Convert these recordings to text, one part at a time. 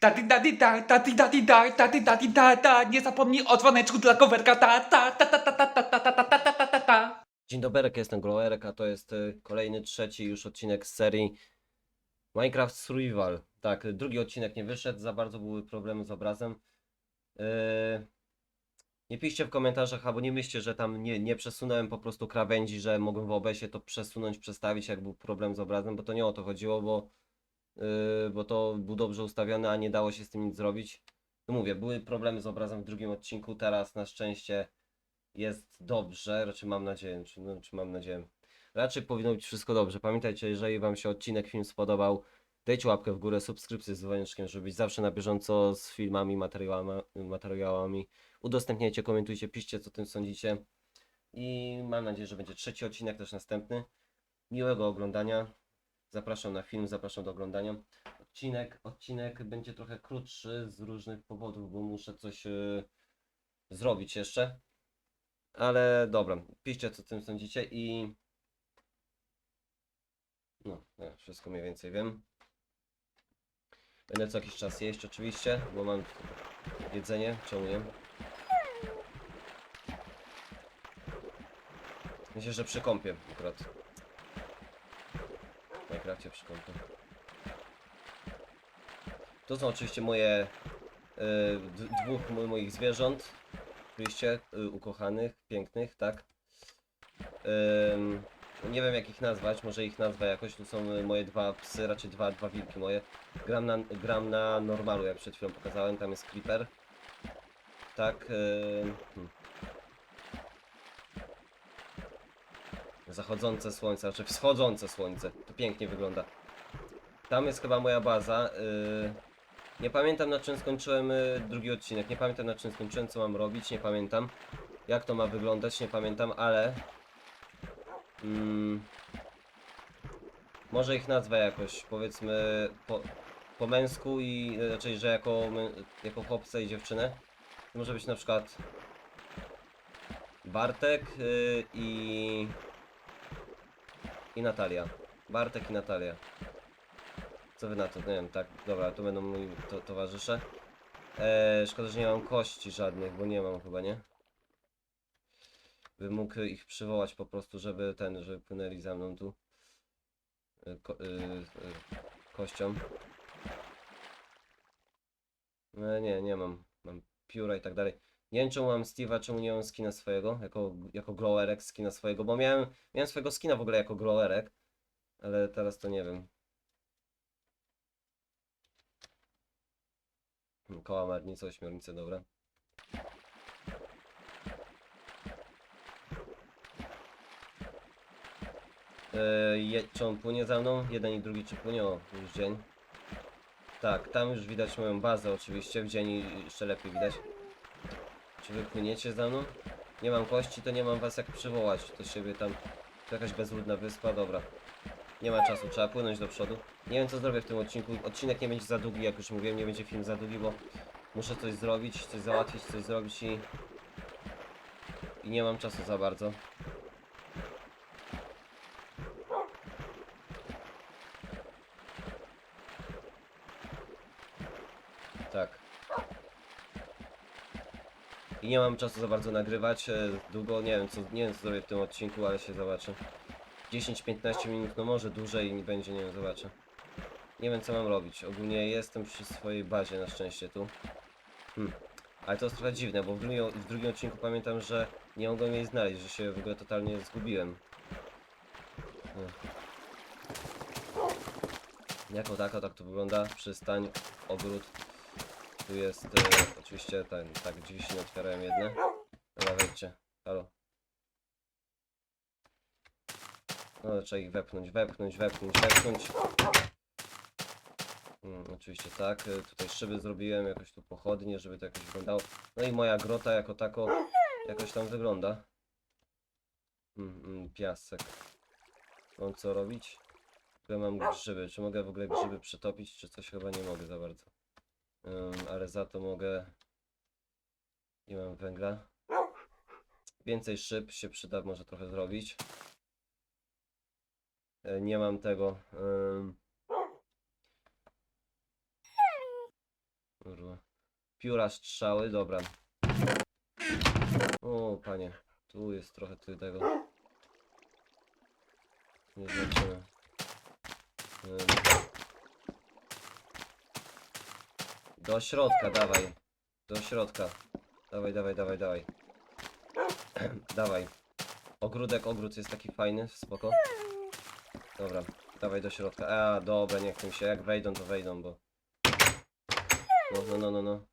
Ta, tati, ta, tati, tati, ta, ta, nie zapomnij o dzwoneczku dla coverka, ta, ta, ta, ta, ta, ta, ta, ta, ta, ta, ta, ta, ta, ta. Dzień dobry, jestem Glowerek, a to jest y, kolejny, trzeci już odcinek z serii Minecraft Survival. Tak, drugi odcinek nie wyszedł, za bardzo były problemy z obrazem. Yy, nie piszcie w komentarzach, albo nie myślcie, że tam nie, nie przesunąłem po prostu krawędzi, że mogłem w OBS-ie to przesunąć, przestawić, jak był problem z obrazem, bo to nie o to chodziło, bo, yy, bo to był dobrze ustawiony, a nie dało się z tym nic zrobić. No mówię, były problemy z obrazem w drugim odcinku, teraz na szczęście jest dobrze, raczej mam nadzieję, czy, no, czy mam nadzieję. Raczej powinno być wszystko dobrze. Pamiętajcie, jeżeli Wam się odcinek, film spodobał, dajcie łapkę w górę, subskrypcję z dzwoneczkiem, żeby być zawsze na bieżąco z filmami, materiałami, materiałami. Udostępniajcie, komentujcie, piszcie, co tym sądzicie. I mam nadzieję, że będzie trzeci odcinek, też następny. Miłego oglądania. Zapraszam na film, zapraszam do oglądania. Odcinek, odcinek będzie trochę krótszy z różnych powodów, bo muszę coś yy, zrobić jeszcze. Ale dobra, piszcie co o tym sądzicie i... No, ja wszystko mniej więcej wiem. Będę co jakiś czas jeść oczywiście, bo mam jedzenie, czemu nie? Myślę, że przy kąpie akurat. W przy kąpie. To są oczywiście moje... y, dwóch mo- moich zwierząt. Oczywiście y, ukochanych, pięknych, tak. Nie wiem jak ich nazwać, może ich nazwę jakoś. Tu są y, moje dwa psy, raczej dwa, dwa wilki moje. Gram na, gram na normalu, jak przed chwilą pokazałem, tam jest creeper. Tak. hmm. Zachodzące słońce, znaczy wschodzące słońce. To pięknie wygląda. Tam jest chyba moja baza. y, nie pamiętam na czym skończyłem y, drugi odcinek, nie pamiętam na czym skończyłem, co mam robić, nie pamiętam. Jak to ma wyglądać, nie pamiętam, ale... Mm, może ich nazwę jakoś, powiedzmy po, po męsku i y, raczej, że jako, jako chłopca i dziewczynę. To może być na przykład Bartek y, i... i Natalia. Bartek i Natalia. Co wy na to? Nie wiem, tak, dobra, to będą moi to, towarzysze. Eee, szkoda, że nie mam kości żadnych, bo nie mam chyba, nie? Bym mógł ich przywołać po prostu, żeby ten, żeby płynęli za mną tu. E, Ko, y, y, kością. Nie, nie mam. Mam pióra i tak dalej. Nie wiem czemu mam Steve'a, czemu nie mam skina swojego, jako, jako Glowerek skina swojego, bo miałem, miałem swojego skina w ogóle jako Glowerek, ale teraz to nie wiem. Koła marnica, ośmiornice, dobra. Je, czy on płynie za mną? Jeden i drugi czy płynie? O, już dzień. Tak, tam już widać moją bazę oczywiście, w dzień jeszcze lepiej widać. Czy wy płyniecie za mną? Nie mam kości, to nie mam was jak przywołać do siebie tam. To jakaś bezludna wyspa, dobra. Nie ma czasu, trzeba płynąć do przodu. Nie wiem co zrobię w tym odcinku. Odcinek nie będzie za długi, jak już mówiłem, nie będzie film za długi, bo muszę coś zrobić, coś załatwić, coś zrobić i... I nie mam czasu za bardzo. Tak. I nie mam czasu za bardzo nagrywać. e, Długo nie wiem co, nie wiem co zrobię w tym odcinku, ale się zobaczę. 10-15 minut, no może dłużej nie będzie, nie wiem, zobaczę. Nie wiem co mam robić. Ogólnie jestem przy swojej bazie na szczęście tu. Hmm. Ale to jest trochę dziwne, bo w drugim, w drugim odcinku pamiętam, że nie mogłem jej znaleźć, że się w ogóle totalnie zgubiłem. Hmm. Jako tako, tak to wygląda. Przystań, ogród. Tu jest e, oczywiście ten, tak, drzwi się nie otwierają jedne. Dobra, wejdźcie. Halo. No, trzeba ich wepchnąć, wepchnąć, wepchnąć, wepchnąć. Mm, oczywiście tak. y, Tutaj szyby zrobiłem, jakoś tu pochodnie, żeby to jakoś wyglądało. No i moja grota jako tako jakoś tam wygląda. Mm, mm, piasek. Mam co robić? Ja mam grzyby. Czy mogę w ogóle grzyby przetopić, czy coś chyba nie mogę za bardzo. Ale za to mogę... Nie mam węgla. Więcej szyb się przyda może trochę zrobić. E, Nie mam tego. Pióra strzały, dobra. O, panie. Tu jest trochę tu tego. Nie zobaczymy. Ym. Do środka, dawaj. Do środka. Dawaj, dawaj, dawaj, dawaj. dawaj. Ogródek, ogród jest taki fajny, spoko. Dobra, dawaj do środka. A, dobra, nie chcę się. Jak wejdą, to wejdą, bo... No, no, no, no, no.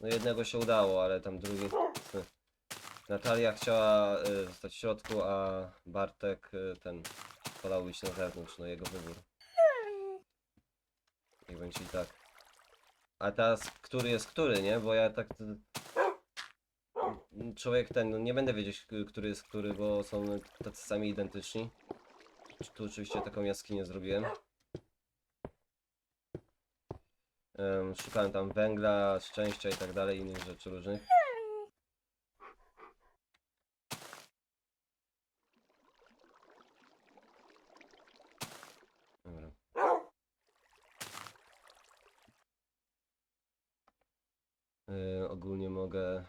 No jednego się udało, ale tam drugi... Natalia chciała y, zostać w środku, a Bartek y, ten wolał być na zewnątrz, no jego wybór. I tak. A teraz, który jest który, nie? Bo ja tak... Człowiek ten, no nie będę wiedzieć, który jest który, bo są tacy sami identyczni. Tu oczywiście taką jaskinię zrobiłem. Em, szukałem tam węgla, szczęścia i tak dalej, innych rzeczy różnych. Dobra. Y, ogólnie mogę...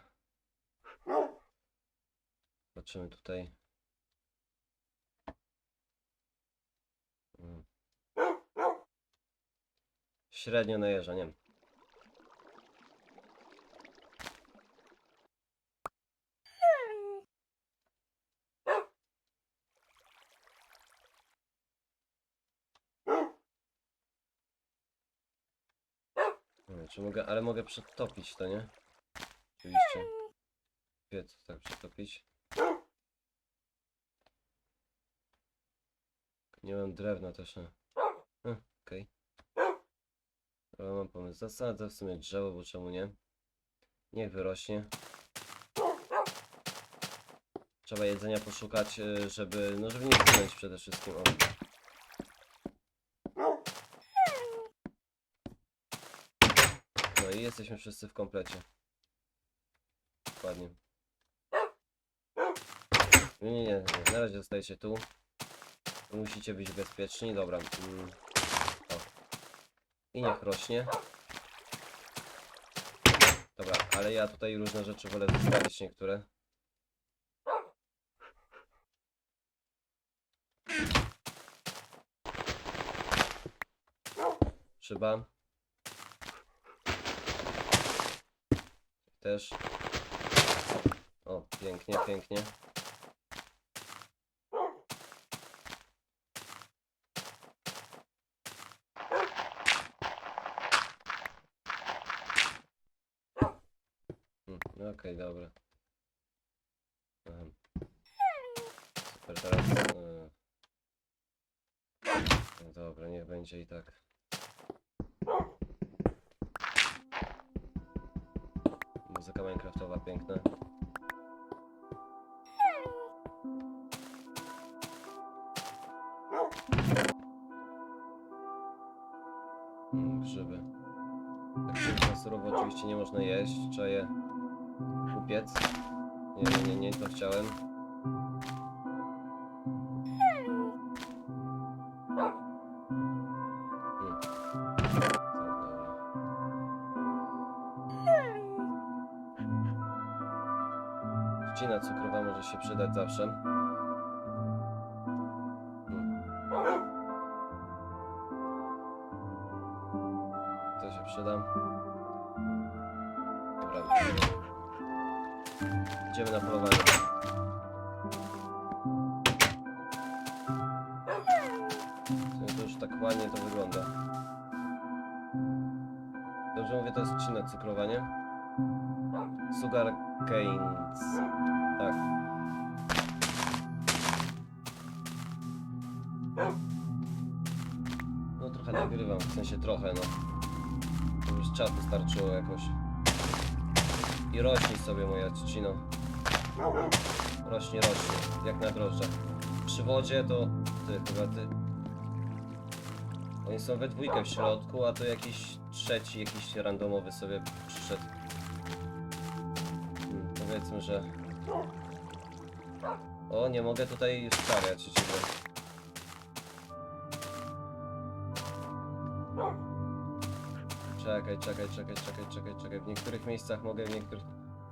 Zobaczymy tutaj. Mm. Średnio nie wiem. Nie czy mogę, ale mogę przetopić to, nie? Oczywiście. Piec, tak, przetopić. Nie mam drewna też, nie? Hm, Okej. Okay. mam pomysł. Zasadzę w sumie drzewo, bo czemu nie? Niech wyrośnie. Trzeba jedzenia poszukać, y, żeby, no żeby nie zginąć przede wszystkim. O. No i jesteśmy wszyscy w komplecie. Dokładnie. Nie, nie, nie, na razie zostajecie tu. Musicie być bezpieczni, dobra. Mm. O. I niech rośnie. Dobra, ale ja tutaj różne rzeczy wolę zostawić niektóre. Szyba. Też. O, pięknie, pięknie. Mm, no Okej, dobra. Super, teraz... No dobra, niech będzie i tak. Muzyka minecraftowa piękna. Mm, Grzyby. Tak surowo oczywiście nie można jeść, trzeba je upiec. Nie, nie, nie, nie, to chciałem. Trzcina cukrowa może się przydać zawsze. Mm. To się przyda. Idziemy na polowanie. To- już tak ładnie to wygląda. Dobrze mówię, to jest trzcina cukrowa, nie? Sugar canes. Tak. No trochę nagrywam, w sensie trochę, no. To już czatu starczyło jakoś. I rośnie sobie moja trzcino. Rośnie, rośnie, jak na drożdżach. Przy wodzie to ty, chyba ty. Oni są we dwójkę w środku, a to jakiś trzeci, jakiś randomowy sobie przyszedł. Hmm, powiedzmy, że... O, nie mogę tutaj stawiać ciebie. Czekaj, czekaj, czekaj, czekaj, czekaj, czekaj. W niektórych miejscach mogę, w niektórych...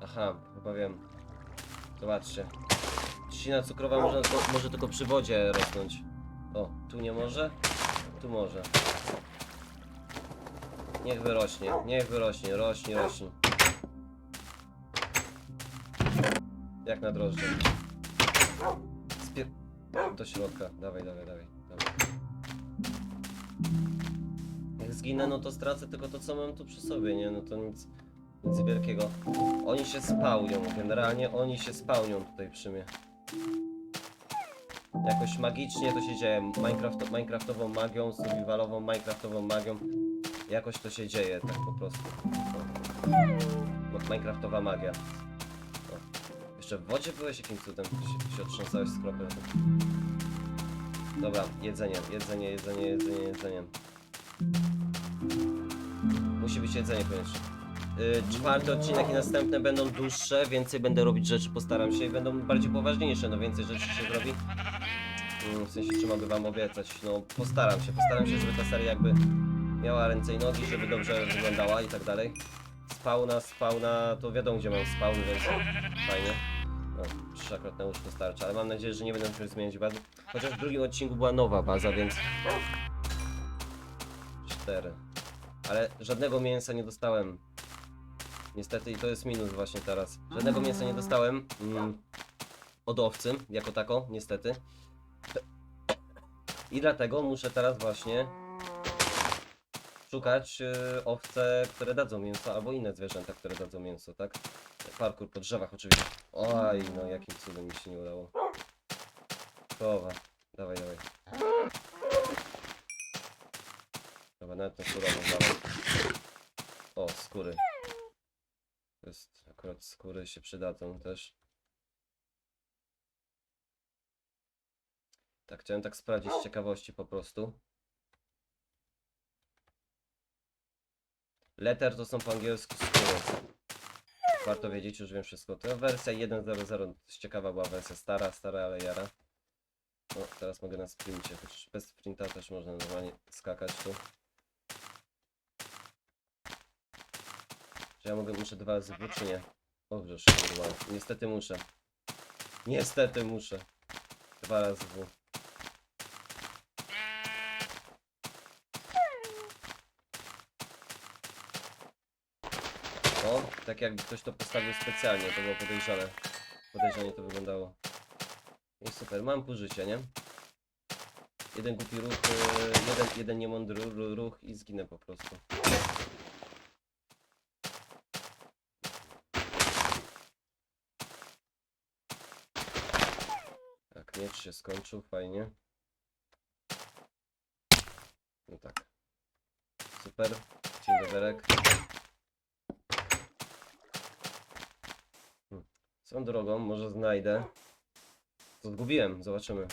Aha, chyba wiem. Zobaczcie. Trzcina cukrowa może, tylko- może tylko przy wodzie rosnąć. O, tu nie może? Tu może. Niech wyrośnie, niech wyrośnie, rośnie, rośnie. Jak na drożdże. Spier... Do środka, dawaj, dawaj, dawaj. dawaj. Jak zginę, no to stracę tylko to, co mam tu przy sobie, nie? No to nic, nic wielkiego. Oni się spełnią, generalnie oni się spełnią tutaj przy mnie. Jakoś magicznie to się dzieje. Minecraft, Minecraftową magią, survivalową, Minecraftową magią. Jakoś to się dzieje, tak po prostu. O. Minecraftowa magia. Jeszcze w wodzie byłeś jakim cudem? Się, się otrząsałeś z kropel. Dobra, jedzenie, jedzenie, jedzenie, jedzenie, jedzenie. Musi być jedzenie koniecznie. Yy, czwarty odcinek i następne będą dłuższe, więcej będę robić rzeczy, postaram się i będą bardziej poważniejsze, no więcej rzeczy się zrobi. Mm, w sensie, czy mogę wam obiecać, no postaram się, postaram się, żeby ta seria jakby miała ręce i nogi, żeby dobrze wyglądała i tak dalej. Spawna, spawna, to wiadomo gdzie mam spawn, więc fajnie. No, trzy akurat na łóżko starczy, ale mam nadzieję, że nie będę musiał zmieniać bazy. Chociaż w drugim odcinku była nowa baza, więc... Cztery. Ale żadnego mięsa nie dostałem. Niestety i to jest minus właśnie teraz. Żadnego mięsa nie dostałem mm, od owcy, jako tako, niestety. I dlatego muszę teraz właśnie szukać y, owce, które dadzą mięso, albo inne zwierzęta, które dadzą mięso, tak? Parkour po drzewach oczywiście. Oj, no jakim cudem mi się nie udało. Krowa. Dawaj, dawaj. Dobra, nawet tą surową dawaj. O, skóry. Jest, akurat skóry się przydadzą też. Tak, chciałem tak sprawdzić z ciekawości po prostu. Letter to są po angielsku skóry. Warto wiedzieć, już wiem wszystko. To wersja 1.0.0, dość ciekawa była wersja stara, stara, ale jara. No, teraz mogę na sprincie, chociaż bez sprinta też można normalnie skakać tu. Czy ja mogę, muszę dwa razy w czy nie? O, żeż, kurwa. Niestety muszę. Niestety muszę. Dwa razy w. O, tak jakby ktoś to postawił specjalnie, to było podejrzane. Podejrzanie to wyglądało. I super, mam pół życia, nie? Jeden głupi ruch, yy, jeden, jeden niemądry ru- ruch i zginę po prostu. Miecz się skończył, fajnie. No tak. Super, dzień doberek. Są drogą, może znajdę. To zgubiłem, zobaczymy.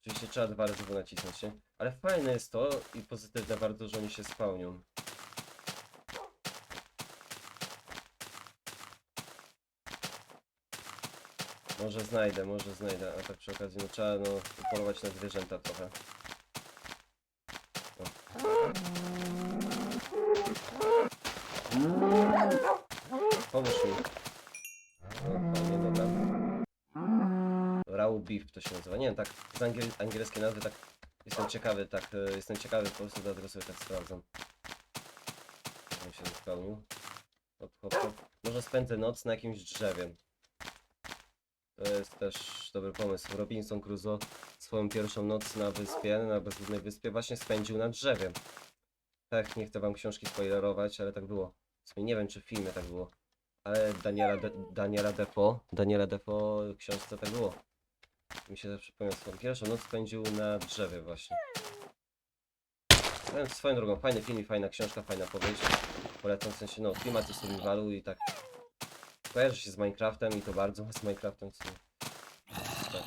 Oczywiście trzeba dwa razy nacisnąć, nie? Ale fajne jest to i pozytywne bardzo, że oni się spełnią. Może znajdę, może znajdę, a tak przy okazji no trzeba no polować na zwierzęta trochę. O. Pomóż mi. No, fajnie, dobra. Raw beef to się nazywa. Nie wiem, tak z angiel angielskie nazwy tak jestem ciekawy, tak e, jestem ciekawy po prostu dlatego sobie tak sprawdzam. On się spełnił. Hop, hop, hop. Może spędzę noc na jakimś drzewie. To jest też dobry pomysł. Robinson Crusoe swoją pierwszą noc na wyspie, na bezludnej wyspie właśnie spędził na drzewie. Tak, nie chcę wam książki spoilerować, ale tak było. Sumie nie wiem, czy w filmie tak było. Ale Daniela, De Daniela Defoe, Daniela Defoe w książce tak było. Mi się zawsze przypomniał, swoją pierwszą noc spędził na drzewie właśnie. Swoją drogą, fajny film i fajna książka, fajna powieść. Polecam w sensie, no, klimaty survivalu i tak. Kojarzy się z Minecraftem i to bardzo z Minecraftem sumie. Tak.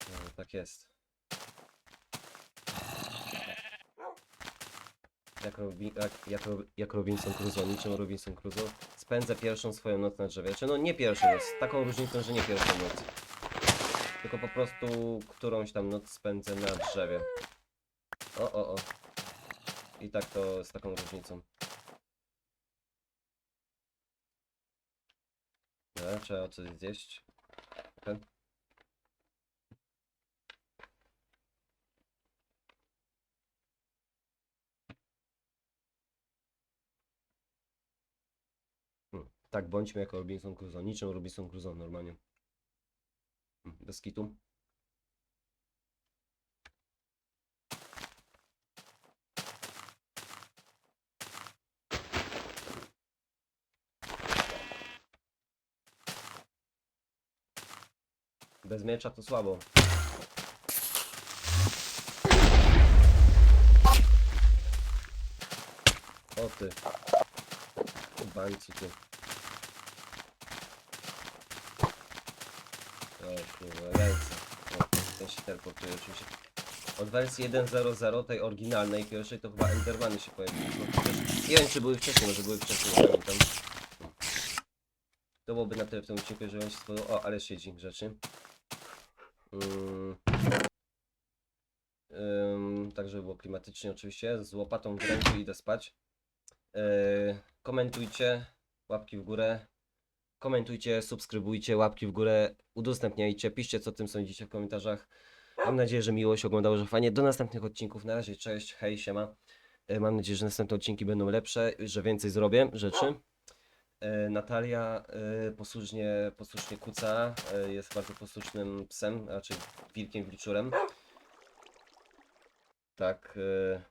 No, tak jest. Jak, jak, jak, jak Robinson Crusoe, niczym Robinson Crusoe, spędzę pierwszą swoją noc na drzewie. Czy no nie pierwszą noc, taką różnicą, że nie pierwszą noc. Tylko po prostu którąś tam noc spędzę na drzewie. O, o, o. I tak to z taką różnicą. Dobra, trzeba coś zjeść. Hmm, Tak, bądźmy jako Robinson Crusoe. Niczym Robinson Crusoe normalnie. Hmm, Bez kitu. Bez miecza to słabo. O ty. Bańcu ty. O kurwa, ręce. O, ten się teleportuje oczywiście. Od wersji 1.0.0, tej oryginalnej, pierwszej, to chyba Endermany się pojawiły. Nie wiem, czy były wcześniej, może były wcześniej, nie pamiętam. To byłoby na tyle w tym odcinku, jeżeli wam się. O, ale siedzi rzeczy. Mm. Tak, żeby było klimatycznie oczywiście. Z łopatą w ręku idę spać. Yy, komentujcie, łapki w górę. Komentujcie, subskrybujcie, łapki w górę, udostępniajcie, piszcie co o tym sądzicie w komentarzach. Mam nadzieję, że miło się oglądało, że fajnie. Do następnych odcinków. Na razie, cześć, hej, siema. Yy, mam nadzieję, że następne odcinki będą lepsze, że więcej zrobię rzeczy. E, Natalia e, posłusznie, posłusznie kuca, e, jest bardzo posłusznym psem, raczej wilkiem, wilczurem. Tak,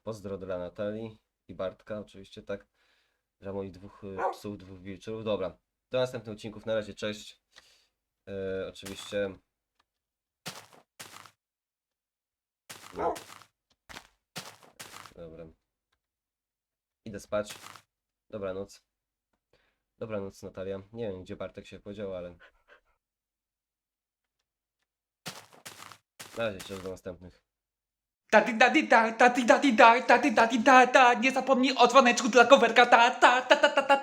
pozdro dla Natalii i Bartka oczywiście, tak. Dla moich dwóch psów, dwóch wilczurów. Dobra, do następnych odcinków, na razie, cześć. Oczywiście... No. Dobra. Idę spać. Dobranoc. Dobranoc Natalia. Nie wiem gdzie Bartek się podział, ale... Na razie, do następnych. Ta ti da ti da, ta ti da ti da, ta ti da da. Nie zapomnij o dzwoneczku dla coverka ta ta ta ta ta ta